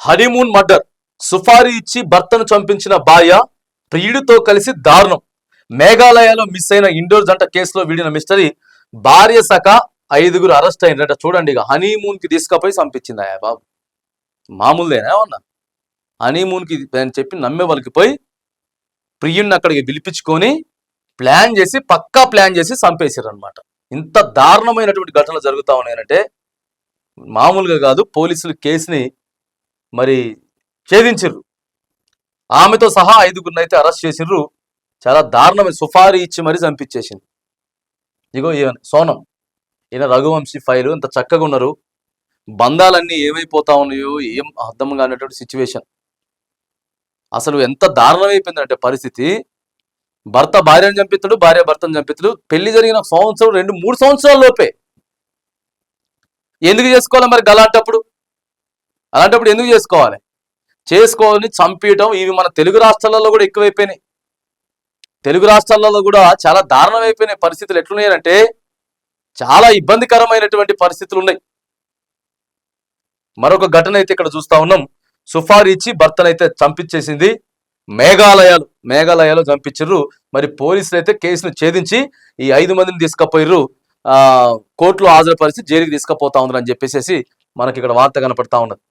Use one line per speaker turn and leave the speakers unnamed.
Honeymoon murder. Supari ఇచ్చి భర్తను చంపించిన భార్య ప్రియుడితో కలిసి దారుణం. మేఘాలయలో మిస్ అయిన ఇండోర్ జంట కేసులో వీడిన మిస్టరీ భార్య సక ఐదుగురు అరెస్ట్ అయినట చూడండి ఇక హనీమూన్కి తీసుకపోయి చంపించింది ఆయా బాబు. మామూలుదేనా ఏమన్నా? హనీమూన్కి అని చెప్పి నమ్మే వాళ్ళకి పోయి ప్రియుణ్ణి అక్కడికి పిలిపించుకొని ప్లాన్ చేసి పక్కా ప్లాన్ చేసి చంపేశారు అనమాట ఇంత దారుణమైనటువంటి ఘటనలు జరుగుతా ఉన్నాయంటే మామూలుగా కాదు పోలీసులు కేసుని మరి ఛేదించిర్రు. ఆమెతో సహా ఐదుగురిని అయితే అరెస్ట్ చేసిర్రు. చాలా దారుణమైన సుఫారీ ఇచ్చి మరీ చంపించేసింది. ఇగో ఈయన సోనం. ఈయన రఘువంశీ ఫైలు ఇంత చక్కగా ఉన్నారు. బంధాలన్నీ ఏమైపోతా ఉన్నాయో ఏం అర్థం కానటువంటి సిచ్యువేషన్. అసలు ఎంత దారుణమైపోయిందంటే పరిస్థితి. భర్త భార్యను చంపిస్తాడు భార్య భర్తను చంపిస్తాడు పెళ్ళి జరిగిన సంవత్సరం రెండు మూడు సంవత్సరాల లోపే. ఎందుకు చేసుకోవాలి మరి గలాంటప్పుడు? అలాంటప్పుడు ఎందుకు చేసుకోవాలి? చేసుకోవాలని చంపేయటం ఇవి మన తెలుగు రాష్ట్రాలలో కూడా ఎక్కువైపోయినాయి. తెలుగు రాష్ట్రాలలో కూడా చాలా దారుణం అయిపోయినాయి పరిస్థితులు. ఎట్లున్నాయంటే చాలా ఇబ్బందికరమైనటువంటి పరిస్థితులు ఉన్నాయి. మరొక ఘటన అయితే ఇక్కడ చూస్తా ఉన్నాం. సుఫారీ ఇచ్చి భర్తనైతే చంపించేసింది మేఘాలయాలు. మేఘాలయాలు చంపించారు మరి పోలీసులు అయితే కేసును ఛేదించి ఈ ఐదు మందిని తీసుకుపోయారు ఆ కోర్టులో హాజరుపరిచి జైలుకి తీసుకుపోతా ఉన్నారు అని చెప్పేసి మనకి ఇక్కడ వార్త కనపడతా ఉన్నది.